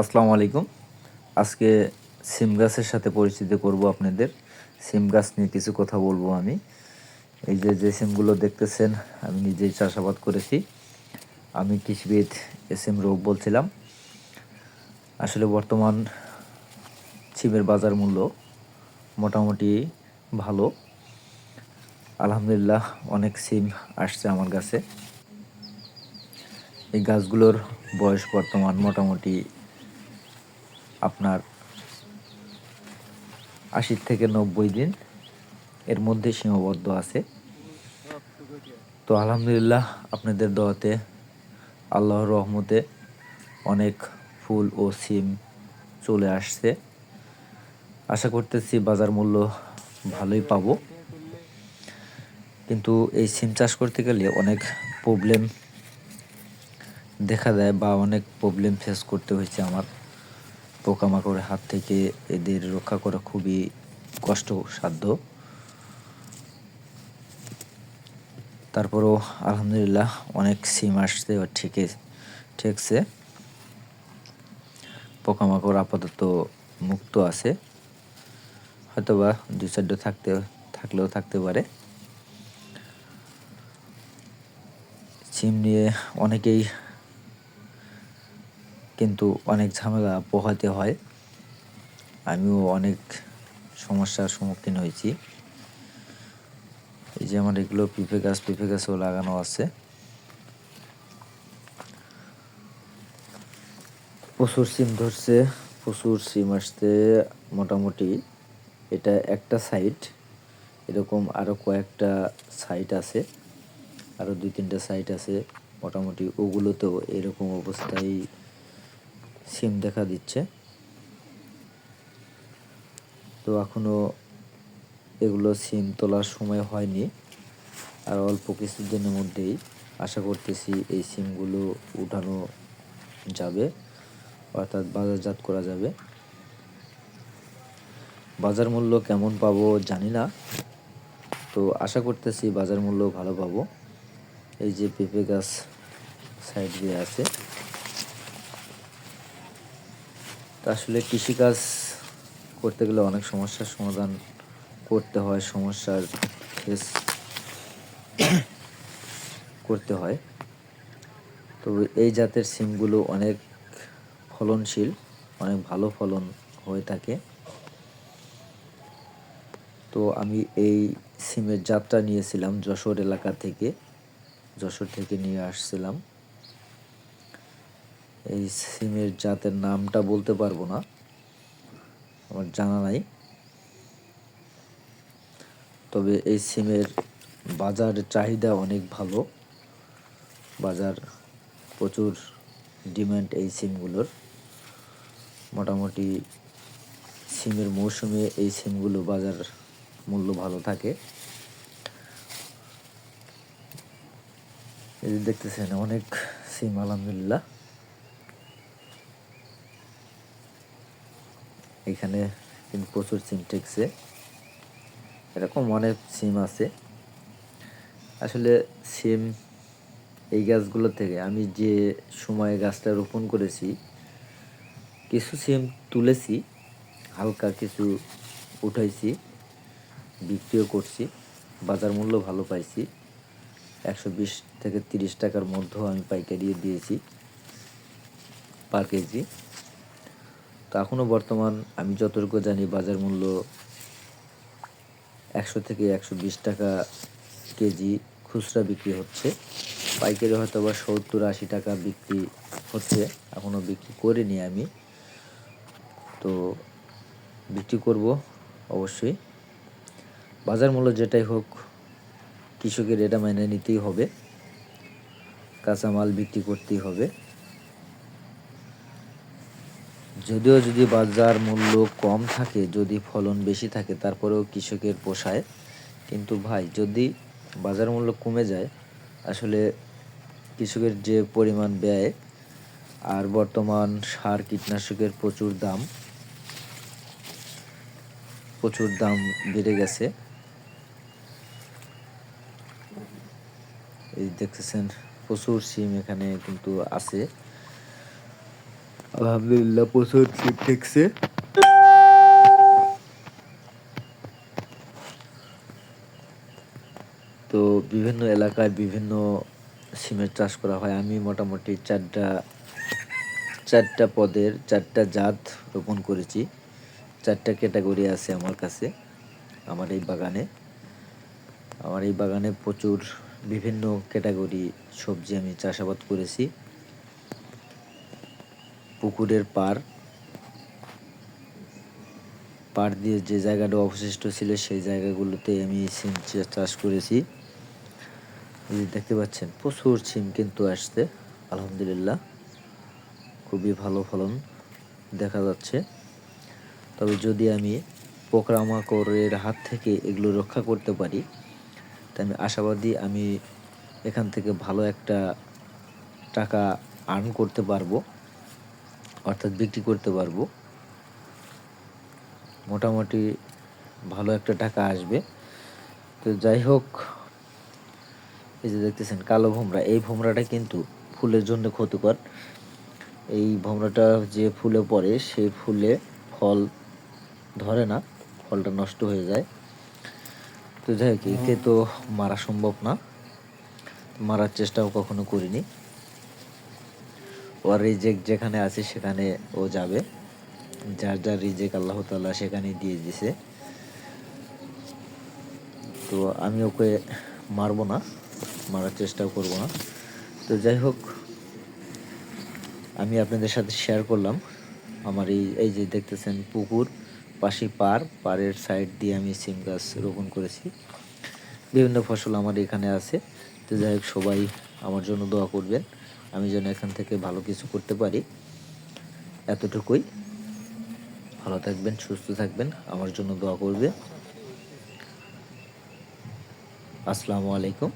আসসালামু আলাইকুম। আজকে সিম গাছের সাথে পরিচিত করব আপনাদের। সিম গাছ নিয়ে কিছু কথা বলব আমি। এই যে যে সিমগুলো দেখতেছেন, আমি নিজেই চাষাবাদ করেছি। আমি কৃষিবিদ এস এম রোগ বলছিলাম। আসলে বর্তমান সিমের বাজার মূল্য মোটামুটি ভালো। আলহামদুলিল্লাহ, অনেক সিম আসছে আমার কাছে। এই গাছগুলোর বয়স বর্তমান মোটামুটি আপনার আশি থেকে নব্বই দিন এর মধ্যে সীমাবদ্ধ আছে। তো আলহামদুলিল্লাহ আপনাদের দোয়াতে আল্লাহর রহমতে অনেক ফুল ও সিম চলে আসছে। আশা করতেছি বাজার মূল্য ভালোই পাবো। কিন্তু এই সিম চাষ করতে গেলে অনেক প্রবলেম দেখা দেয় বা অনেক প্রবলেম ফেস করতে হয়েছে আমার। পোকামাকড়ের হাত থেকে এদের রক্ষা করা খুবই কষ্টসাধ্য। তারপরও আলহামদুলিল্লাহ অনেক সিম আসছে বা ঠিকে, ঠেকছে। পোকামাকড় আপাতত মুক্ত আছে। হয়তোবা দু চারটে থাকতে, থাকলেও থাকতে পারে। সিম নিয়ে অনেকেই কিন্তু অনেক ঝামেলা পোহাতে হয়। আমিও অনেক সমস্যার সম্মুখীন হয়েছি। এই যে আমার এগুলো পিঁপে গাছ পিঁপে গাছও লাগানো আছে। প্রচুর সিম ধরছে, প্রচুর সিম আসতে মোটামুটি। এটা একটা সাইড এরকম আরও কয়েকটা সাইট আছে আরও দুই তিনটা সাইট আছে। মোটামুটি ওগুলোতেও এরকম অবস্থায় সিম দেখা দিচ্ছে। তো এখনও এগুলো সিম তোলার সময় হয়নি। আর অল্প কিছুদিনের মধ্যেই আশা করতেছি এই সিমগুলো উঠানো যাবে, অর্থাৎ বাজারজাত করা যাবে। বাজার মূল্য কেমন পাবো জানি না। তো আশা করতেছি বাজার মূল্য ভালো পাবো। এই যে পেঁপে গাছ সাইড দিয়ে আছে। তো আসলে কৃষিকাজ করতে গেলে অনেক সমস্যার সমাধান করতে হয়, সমস্যার ফেস করতে হয়। তো এই জাতের সিমগুলো অনেক ফলনশীল, অনেক ভালো ফলন হয়ে থাকে। তো আমি এই সিমের জাতটা নিয়েছিলাম যশোর এলাকা থেকে, যশোর থেকে নিয়ে আসছিলাম। এই সিমের জাতের নামটা বলতে পারব না। আমার জানা নাই। তবে এই সিমের বাজার চাহিদা অনেক ভালো। বাজার প্রচুর ডিম্যান্ড এই সিমগুলোর। মোটামুটি সিমের মৌসুমে এই সিমগুলো বাজার মূল্য ভালো থাকে। দেখতেছেন, অনেক সিম, আলহামদুলিল্লাহ। এখানে কিন্তু প্রচুর সিম টেকছে এরকম অনেক সিম আছে। আসলে সিম এই গাছগুলো থেকে আমি যে সময়ে গাছটা রোপণ করেছি, কিছু সিম তুলেছি, হালকা কিছু উঠাইছি, বিক্রিও করছি, বাজার মূল্য ভালো পাইছি। একশো বিশ থেকে তিরিশ টাকার মধ্যেও আমি পাইকারি দিয়েছি পার কেজি। তো এখনও বর্তমান আমি যতটুকু জানি বাজার মূল্য একশো থেকে একশো বিশ টাকা কেজি খুচরা বিক্রি হচ্ছে। পাইকারি হয়তো বা সত্তর আশি টাকা বিক্রি হচ্ছে। এখনও বিক্রি করিনি আমি। তো বিক্রি করব অবশ্যই। বাজার মূল্য যেটাই হোক, কৃষকের এটা মেনে নিতেই হবে। কাঁচামাল বিক্রি করতেই হবে। যদিও যদি বাজার মূল্য কম থাকে, যদি ফলন বেশি থাকে, তারপরেও কৃষকের পোষায়। কিন্তু ভাই, যদি বাজার মূল্য কমে যায়, আসলে কৃষকের যে পরিমাণ ব্যয় আর বর্তমান সার কীটনাশকের প্রচুর দাম প্রচুর দাম বেড়ে গেছে। এই দেখতেছেন, প্রচুর সিম এখানে কিন্তু আছে। আলহামদুলিল্লাহ, প্রচুর সিম ঠেকছে তো বিভিন্ন এলাকায় বিভিন্ন সিমের চাষ করা হয়। আমি মোটামুটি চারটা চারটা পদের, চারটা জাত রোপণ করেছি। চারটা ক্যাটাগরি আছে আমার কাছে, আমার এই বাগানে। আমার এই বাগানে প্রচুর বিভিন্ন ক্যাটাগরি সবজি আমি চাষাবাদ করেছি। পুকুরের পার পার দিয়ে যে জায়গাটা অবশিষ্ট ছিল সেই জায়গাগুলোতে আমি সিম চাষ করেছি। এই দেখতে পাচ্ছেন, প্রচুর সিম কিন্তু আসছে, আলহামদুলিল্লাহ। খুবই ভালো ফলন দেখা যাচ্ছে। তবে যদি আমি পোকামাকড়ের হাত থেকে এগুলো রক্ষা করতে পারি, তাই আমি আশাবাদী আমি এখান থেকে ভালো একটা টাকা আর্ন করতে পারব। অর্থাৎ বিক্রি করতে পারব। মোটামুটি ভালো একটা টাকা আসবে। তো যাই হোক, এই যে দেখতেছেন কালো ভোমরা, এই ভোমরাটা কিন্তু ফুলের জন্য ক্ষতিকর। এই ভোমরাটা যে ফুলে পড়ে, সেই ফুলে ফল ধরে না, ফলটা নষ্ট হয়ে যায়। তো যাই হোক, একে তো মারা সম্ভব না। মারার চেষ্টাও কখনো করিনি। ওর রিজেক্ট যেখানে আছে সেখানে ও যাবে। যার যার রিজেক আল্লাহ তাল্লাহ সেখানে দিয়ে দিছে। তো আমি ওকে মারবো না, মারার চেষ্টাও করব না। তো যাই হোক, আমি আপনাদের সাথে শেয়ার করলাম। আমার এই এই যে দেখতেছেন পুকুর পাশে পার, পাড়ের সাইড দিয়ে আমি সিম গাছ রোপণ করেছি। বিভিন্ন ফসল আমার এখানে আছে। তো যাই হোক, সবাই আমার জন্য দোয়া করবেন। আমি যেন এখান থেকে ভালো কিছু করতে পারি। এতটুকুই। ভালো থাকবেন, সুস্থ থাকবেন। আমার জন্য দোয়া করবে। আসসালামু আলাইকুম।